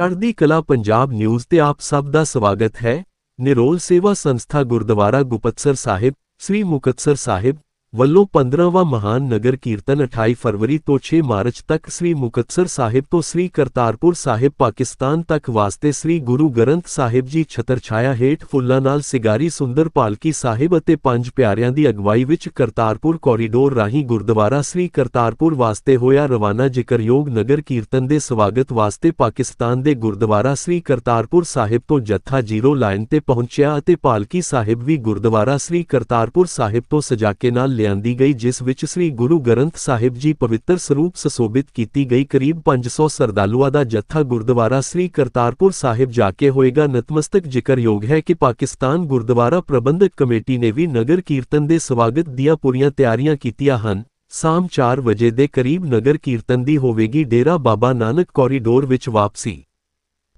ਚੜ੍ਹਦੀ ਕਲਾ ਪੰਜਾਬ ਨਿਊਜ਼ ਤੇ ਆਪ ਸਭ ਦਾ ਸਵਾਗਤ ਹੈ। ਨਿਰੋਲ ਸੇਵਾ ਸੰਸਥਾ ਗੁਰਦੁਆਰਾ ਗੁਪਤਸਰ ਸਾਹਿਬ, ਸ੍ਰੀ ਮੁਕਤਸਰ ਸਾਹਿਬ ਵੱਲੋਂ 15ਵਾਂ ਮਹਾਨ ਨਗਰ ਕੀਰਤਨ 28 ਫਰਵਰੀ ਤੋਂ 6 ਮਾਰਚ ਤੱਕ ਸ੍ਰੀ ਮੁਕਤਸਰ ਸਾਹਿਬ ਤੋਂ ਸ੍ਰੀ ਕਰਤਾਰਪੁਰ ਸਾਹਿਬ, ਪਾਕਿਸਤਾਨ ਤੱਕ ਵਾਸਤੇ ਸ੍ਰੀ ਗੁਰੂ ਗ੍ਰੰਥ ਸਾਹਿਬ ਜੀ ਛਤਰ ਹੇਠ ਫੁੱਲਾਂ ਨਾਲ ਸਿਗਾਰੀ ਸੁੰਦਰ ਪਾਲਕੀ ਸਾਹਿਬ ਅਤੇ ਪੰਜ ਪਿਆਰਿਆਂ ਦੀ ਅਗਵਾਈ ਵਿੱਚ ਕਰਤਾਰਪੁਰ ਕੋਰੀਡੋਰ ਰਾਹੀਂ ਗੁਰਦੁਆਰਾ ਸ੍ਰੀ ਕਰਤਾਰਪੁਰ ਵਾਸਤੇ ਹੋਇਆ ਰਵਾਨਾ ਜ਼ਿਕਰਯੋਗ ਨਗਰ ਕੀਰਤਨ ਦੇ ਸਵਾਗਤ ਵਾਸਤੇ ਪਾਕਿਸਤਾਨ ਦੇ ਗੁਰਦੁਆਰਾ ਸ੍ਰੀ ਕਰਤਾਰਪੁਰ ਸਾਹਿਬ ਤੋਂ ਜੱਥਾ ਜ਼ੀਰੋ ਲਾਈਨ ਤੇ ਪਹੁੰਚਿਆ ਅਤੇ ਪਾਲਕੀ ਸਾਹਿਬ ਵੀ ਗੁਰਦੁਆਰਾ ਸ੍ਰੀ ਕਰਤਾਰਪੁਰ ਸਾਹਿਬ ਤੋਂ ਸਜਾਕੇ ਨਾਲ ਲਿਆਂਦੀ ਗਈ, ਜਿਸ ਵਿੱਚ ਸ੍ਰੀ ਗੁਰੂ ਗ੍ਰੰਥ ਸਾਹਿਬ ਜੀ ਪਵਿੱਤਰ ਸਰੂਪ ਸੁਸ਼ੋਭਿਤ ਕੀਤੀ ਗਈ। ਕਰੀਬ 500 ਸਰਦਾਲੂਆਂ ਦਾ ਜੱਥਾ ਗੁਰਦੁਆਰਾ ਸ੍ਰੀ ਕਰਤਾਰਪੁਰ ਸਾਹਿਬ ਜਾ ਕੇ ਹੋਏਗਾ। ਨਤਮਸਤਕ ਜ਼ਿਕਰਯੋਗ ਹੈ ਕਿ ਪਾਕਿਸਤਾਨ ਗੁਰਦੁਆਰਾ ਪ੍ਰਬੰਧਕ ਕਮੇਟੀ ਨੇ ਵੀ ਨਗਰ ਕੀਰਤਨ ਦੇ ਸਵਾਗਤ ਦੀਆਂ ਪੂਰੀਆਂ ਤਿਆਰੀਆਂ ਕੀਤੀਆਂ ਹਨ। ਸ਼ਾਮ 4 ਵਜੇ ਦੇ ਕਰੀਬ ਨਗਰ ਕੀਰਤਨ ਦੀ ਹੋਵੇਗੀ। ਡੇਰਾ ਬਾਬਾ ਨਾਨਕ ਕੋਰੀਡੋਰ ਵਿੱਚ ਵਾਪਸੀ।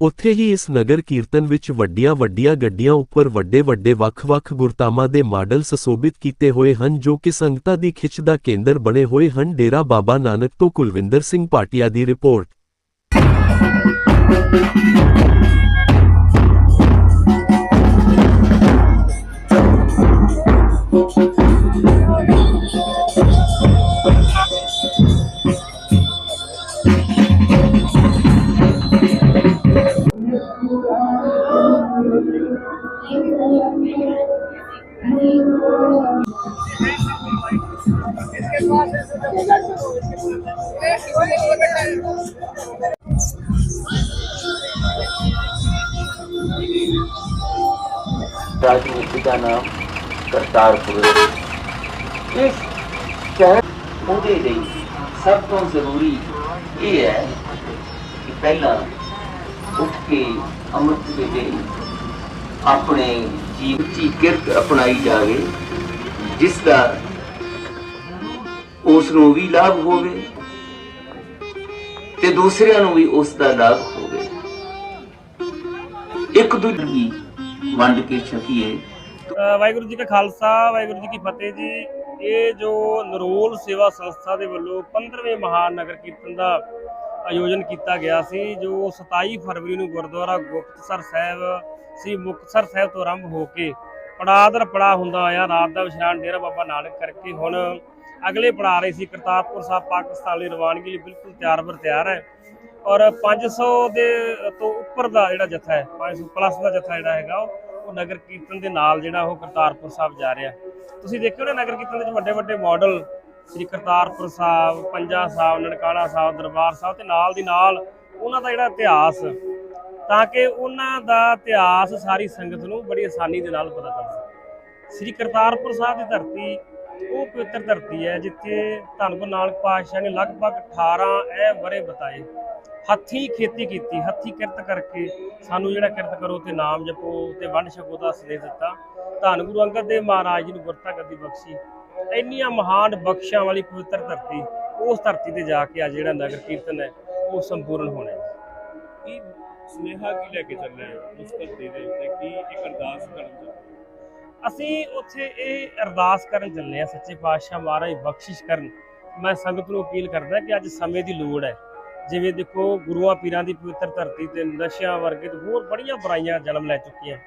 ਉੱਥੇ ਹੀ ਇਸ ਨਗਰ ਕੀਰਤਨ ਵਿੱਚ ਵੱਡੀਆਂ ਵੱਡੀਆਂ ਗੱਡੀਆਂ ਉੱਪਰ ਵੱਡੇ ਵੱਡੇ ਵੱਖ-ਵੱਖ ਗੁਰਤਾਮਾਂ ਦੇ ਮਾਡਲ ਸੁਸ਼ੋਭਿਤ ਕੀਤੇ ਹੋਏ ਹਨ ਜੋ ਕਿ ਸੰਗਤਾਂ ਦੀ ਖਿੱਚ ਦਾ ਕੇਂਦਰ ਬਣੇ ਹੋਏ ਹਨ। ਡੇਰਾ ਬਾਬਾ ਨਾਨਕ ਤੋਂ ਕੁਲਵਿੰਦਰ ਸਿੰਘ ਪਾਟਿਆ ਦੀ ਰਿਪੋਰਟ। राजनीति का नाम करतारपुर। इस शहर पूरे नहीं सब तो ज़रूरी ये है कि पहला, उठ के अमृत के लिए अपने ਜੀਵ ਦੀ ਕਿਰਤ ਅਪਣਾਈ ਜਾਵੇ, ਜਿਸ ਦਾ ਉਸ ਨੂੰ ਵੀ ਲਾਭ ਹੋਵੇ ਤੇ ਦੂਸਰਿਆਂ ਨੂੰ ਵੀ ਉਸ ਦਾ ਲਾਭ ਹੋਵੇ। ਇੱਕ ਦੂਜੇ ਦੀ ਵੰਡ ਕੇ ਛਕੀਏ। ਵਾਹਿਗੁਰੂ ਜੀ ਕਾ ਖਾਲਸਾ, ਵਾਹਿਗੁਰੂ ਜੀ ਕੀ ਫਤਿਹ ਜੀ। ਇਹ ਜੋ ਨਰੋਲ ਸੇਵਾ ਸੰਸਥਾ ਦੇ ਵੱਲੋਂ 15ਵੇਂ ਮਹਾਨ ਨਗਰ ਕੀਰਤਨ ਦਾ ਆਯੋਜਨ ਕੀਤਾ ਗਿਆ ਸੀ, ਜੋ 27 ਫਰਵਰੀ ਨੂੰ ਗੁਰਦੁਆਰਾ ਗੁਪਤਸਰ ਸਾਹਿਬ ਸ੍ਰੀ ਮੁਕਤਸਰ ਸਾਹਿਬ ਤੋਂ ਆਰੰਭ ਹੋ ਕੇ ਪੜਾਅ ਦਰ ਪੜਾਅ ਹੁੰਦਾ ਆਇਆ। ਰਾਤ ਦਾ ਵਿਸ਼ਰਾਮ ਡੇਰਾ ਬਾਬਾ ਨਾਨਕ ਕਰਕੇ ਹੁਣ ਅਗਲੇ ਪੜਾਅ ਰਹੇ ਸੀ। ਕਰਤਾਰਪੁਰ ਸਾਹਿਬ ਪਾਕਿਸਤਾਨ ਲਈ ਰਵਾਨਗੀ ਲਈ ਬਿਲਕੁਲ ਤਿਆਰ ਬਰ ਤਿਆਰ ਹੈ। ਔਰ 500 ਦੇ ਤੋਂ ਉੱਪਰ ਦਾ ਜਿਹੜਾ ਜਥਾ ਹੈ 500 ਪਲੱਸ ਦਾ ਜਥਾ ਜਿਹੜਾ ਹੈਗਾ, ਉਹ ਉਹ ਨਗਰ ਕੀਰਤਨ ਦੇ ਨਾਲ ਜਿਹੜਾ ਉਹ ਕਰਤਾਰਪੁਰ ਸਾਹਿਬ ਜਾ ਰਿਹਾ। ਤੁਸੀਂ ਦੇਖਿਓ ਨਾ ਨਗਰ ਕੀਰਤਨ ਦੇ ਵਿੱਚ ਵੱਡੇ ਵੱਡੇ ਮਾਡਲ ਸ੍ਰੀ ਕਰਤਾਰਪੁਰ ਸਾਹਿਬ, ਪੰਜਾ ਸਾਹਿਬ, ਨਨਕਾਣਾ ਸਾਹਿਬ, ਦਰਬਾਰ ਸਾਹਿਬ ਤੇ ਨਾਲ ਦੀ ਨਾਲ ਉਹਨਾਂ ਦਾ ਜਿਹੜਾ ਇਤਿਹਾਸ, ਤਾਂ ਕਿ ਉਹਨਾਂ ਦਾ ਇਤਿਹਾਸ, ਸਾਰੀ ਸੰਗਤ ਨੂੰ ਬੜੀ ਆਸਾਨੀ ਦੇ ਨਾਲ ਪਤਾ ਚੱਲ ਸਕੇ। ਸ੍ਰੀ ਕਰਤਾਰਪੁਰ ਸਾਹਿਬ ਦੀ ਧਰਤੀ, ਉਹ ਪਵਿੱਤਰ ਧਰਤੀ ਹੈ, ਜਿੱਥੇ ਧੰਨ ਗੁਰੂ ਨਾਨਕ ਪਾਤਸ਼ਾਹ ਨੇ ਲਗਭਗ 18 ਐ ਵਰੇ ਬਤਾਏ। ਹੱਥੀਂ ਖੇਤੀ ਕੀਤੀ, ਹੱਥੀਂ ਕਿਰਤ ਕਰਕੇ ਸਾਨੂੰ ਜਿਹੜਾ ਕਿਰਤ ਕਰੋ ਤੇ ਨਾਮ ਜਪੋ ਤੇ ਵੰਡ ਛਕੋ ਦਾ ਸੰਦੇਸ਼ ਦਿੱਤਾ। ਧੰਨ ਗੁਰੂ ਅੰਗਦ ਦੇਵ ਮਹਾਰਾਜ ਜੀ ਨੂੰ ਗੁਰਤਾ ਗੱਦੀ ਬਖਸ਼ੀ। ਇੰਨੀਆਂ ਮਹਾਨ ਬਖਸ਼ਾਂ ਵਾਲੀ ਪਵਿੱਤਰ ਧਰਤੀ ਉਸ ਧਰਤੀ ਤੇ ਜਾ ਕੇ ਆ ਜਿਹੜਾ ਨਗਰ ਕੀਰਤਨ ਹੈ ਉਹ ਸੰਪੂਰਨ ਹੋਣਾ ਹੈ। ਕੀ ਸੁਨੇਹਾ ਕੀ ਲੈ ਕੇ ਚੱਲੇ ਹੋ ਉਸ ਧਰਤੀ ਦੇ ਉੱਤੇ? ਕੀ ਇੱਕ ਅਰਦਾਸ ਕਰਨ ਹੋ? ਅਸੀਂ ਉੱਥੇ ਇਹ ਅਰਦਾਸ ਕਰਨ ਚੱਲੇ ਆ ਸੱਚੇ ਪਾਤਸ਼ਾਹ ਮਹਾਰਾਜ ਬਖਸ਼ਿਸ਼ ਕਰਨ। ਮੈਂ ਸੰਗਤ ਨੂੰ ਅਪੀਲ ਕਰਦਾ ਕਿ ਅੱਜ ਸਮੇਂ ਦੀ ਲੋੜ ਹੈ। ਜਿਵੇਂ ਦੇਖੋ ਗੁਰੂਆਂ ਪੀਰਾਂ ਦੀ ਪਵਿੱਤਰ ਧਰਤੀ ਤੇ ਨਸ਼ਿਆਂ ਵਰਗੇ ਤੇ ਹੋਰ ਬੜੀਆਂ ਬੁਰਾਈਆਂ ਜਨਮ ਲੈ ਚੁੱਕੀਆਂ।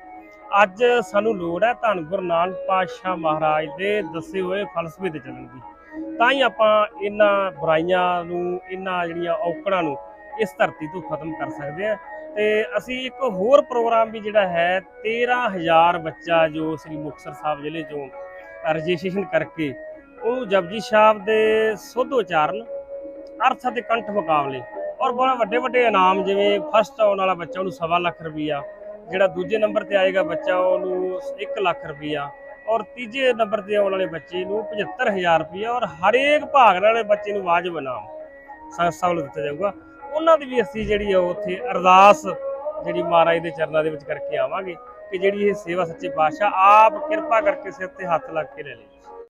ਅੱਜ ਸਾਨੂੰ ਲੋੜ ਹੈ ਧੰਨ ਗੁਰੂ ਨਾਨਕ ਪਾਤਸ਼ਾਹ ਮਹਾਰਾਜ ਦੇ ਦੱਸੇ ਹੋਏ ਫਲਸਫੇ ਤੇ ਚੱਲਣ ਦੀ। ਤਾਂ ਹੀ ਆਪਾਂ ਇਹਨਾਂ ਬੁਰਾਈਆਂ ਨੂੰ, ਇਹਨਾਂ ਜਿਹੜੀਆਂ ਔਕੜਾਂ ਨੂੰ ਇਸ ਧਰਤੀ ਤੋਂ ਖਤਮ ਕਰ ਸਕਦੇ ਆ ਤੇ ਅਸੀਂ ਇੱਕ ਹੋਰ ਪ੍ਰੋਗਰਾਮ ਵੀ ਜਿਹੜਾ ਹੈ 13000 ਬੱਚਾ ਜੋ ਸ੍ਰੀ ਮੁਕਤਸਰ ਸਾਹਿਬ ਜ਼ਿਲ੍ਹੇ ਚੋਂ ਰਜਿਸਟ੍ਰੇਸ਼ਨ ਕਰਕੇ ਉਹ ਜਪਜੀ ਸਾਹਿਬ ਦੇ ਸੁੱਧ ਉਚਾਰਨ, ਅਰਥ ਅਤੇ ਕੰਠ ਮੁਕਾਬਲੇ ਔਰ ਬੜਾ ਵੱਡੇ ਵੱਡੇ ਇਨਾਮ ਜਿਵੇਂ ਫਸਟ ਆਉਣ ਵਾਲਾ ਬੱਚਾ ਉਹਨੂੰ ਸਵਾ ਲੱਖ ਰੁਪਈਆ ਜਿਹੜਾ ਦੂਜੇ ਨੰਬਰ ਤੇ ਆਏਗਾ ਬੱਚਾ, ਉਹਨੂੰ 1 ਲੱਖ ਰੁਪਈਆ ਔਰ ਤੀਜੇ ਨੰਬਰ ਤੇ ਆਉਣ ਵਾਲੇ ਬੱਚੇ ਨੂੰ 75000 ਰੁਪਈਆ ਔਰ ਹਰੇਕ ਭਾਗ ਵਾਲੇ ਬੱਚੇ ਨੂੰ ਵਾਜਬ ਇਨਾਮ ਸੰਸਥਾ ਵੱਲੋਂ ਦਿੱਤਾ ਜਾਊਗਾ। ਉਹਨਾਂ ਦੀ ਵੀ ਅਸੀਂ ਜਿਹੜੀ ਆ ਉੱਥੇ ਅਰਦਾਸ ਜਿਹੜੀ ਮਹਾਰਾਜ ਦੇ ਚਰਨਾਂ ਦੇ ਵਿੱਚ ਕਰਕੇ ਆਵਾਂਗੇ ਕਿ ਜਿਹੜੀ ਇਹ ਸੇਵਾ ਸੱਚੇ ਪਾਤਸ਼ਾਹ ਆਪ ਕਿਰਪਾ ਕਰਕੇ ਸਿਰ ਤੇ ਹੱਥ ਲੱਗ ਕੇ ਲੈ ਲਈ